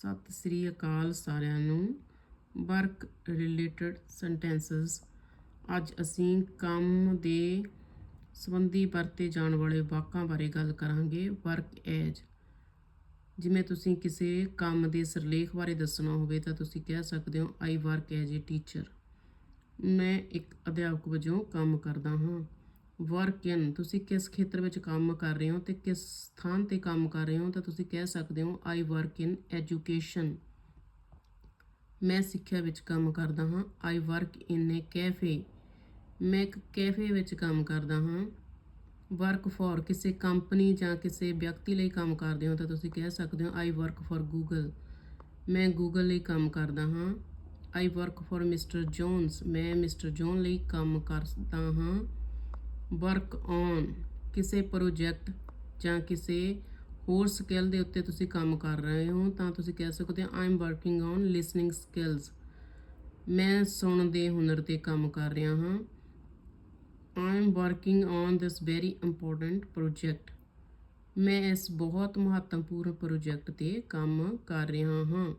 ਸਤਿ ਸ੍ਰੀ ਅਕਾਲ ਸਾਰਿਆਂ ਨੂੰ। Work related sentences. ਅੱਜ ਅਸੀਂ ਕੰਮ ਦੇ ਸੰਬੰਧੀ ਵਰਤੇ ਜਾਣ ਵਾਲੇ ਵਾਕਾਂ ਬਾਰੇ ਗੱਲ ਕਰਾਂਗੇ, ਵਰਕ ਐਜ। ਜਿਵੇਂ ਤੁਸੀਂ ਕਿਸੇ ਕੰਮ ਦੇ ਸਿਰਲੇਖ ਬਾਰੇ ਦੱਸਣਾ ਹੋਵੇ ਤਾਂ ਤੁਸੀਂ ਕਹਿ ਸਕਦੇ ਹੋ I work as a teacher ਮੈਂ ਇੱਕ ਅਧਿਆਪਕ ਵਜੋਂ ਕੰਮ ਕਰਦਾ ਹਾਂ। ਵਰਕ ਇਨ ਤੁਸੀਂ ਕਿਸ ਖੇਤਰ ਵਿੱਚ ਕੰਮ ਕਰ ਰਹੇ ਹੋ ਤੇ ਕਿਸ ਸਥਾਨ ਤੇ ਕੰਮ ਕਰ ਰਹੇ ਹੋ ਤਾਂ ਤੁਸੀਂ ਕਹਿ ਸਕਦੇ ਹੋ ਆਈ ਵਰਕ ਇਨ ਐਜੂਕੇਸ਼ਨ ਮੈਂ ਸਿੱਖਿਆ ਵਿੱਚ ਕੰਮ ਕਰਦਾ ਹਾਂ I work in A cafe ਮੈਂ ਇੱਕ ਕੈਫੇ ਵਿੱਚ ਕੰਮ ਕਰਦਾ ਹਾਂ। ਵਰਕ ਫॉर ਕਿਸੇ ਕੰਪਨੀ ਜਾਂ ਕਿਸੇ ਵਿਅਕਤੀ ਲਈ ਕੰਮ ਕਰਦੇ ਹੋ ਤਾਂ ਤੁਸੀਂ ਕਹਿ ਸਕਦੇ ਹੋ ਆਈ ਵਰਕ ਫॉर ਗੂਗਲ ਮੈਂ ਗੂਗਲ ਲਈ ਕੰਮ ਕਰਦਾ ਹਾਂ। I work for Mister Jones ਮੈਂ ਮਿਸਟਰ ਜੋਨ ਲਈ ਕੰਮ ਕਰਦਾ ਹਾਂ। ਵਰਕ ਔਨ ਕਿਸੇ ਪ੍ਰੋਜੈਕਟ ਜਾਂ ਕਿਸੇ ਹੋਰ ਸਕਿੱਲ ਦੇ ਉੱਤੇ ਤੁਸੀਂ ਕੰਮ ਕਰ ਰਹੇ ਹੋ, ਤਾਂ ਤੁਸੀਂ ਕਹਿ ਸਕਦੇ ਹੋ I am working on listening skills ਮੈਂ ਸੁਣਨ ਦੇ ਹੁਨਰ ਤੇ ਕੰਮ ਕਰ ਰਿਹਾ ਹਾਂ। I am working on this very important project ਮੈਂ ਇਸ ਬਹੁਤ ਮਹੱਤਵਪੂਰਨ ਪ੍ਰੋਜੈਕਟ ਤੇ ਕੰਮ ਕਰ ਰਿਹਾ ਹਾਂ।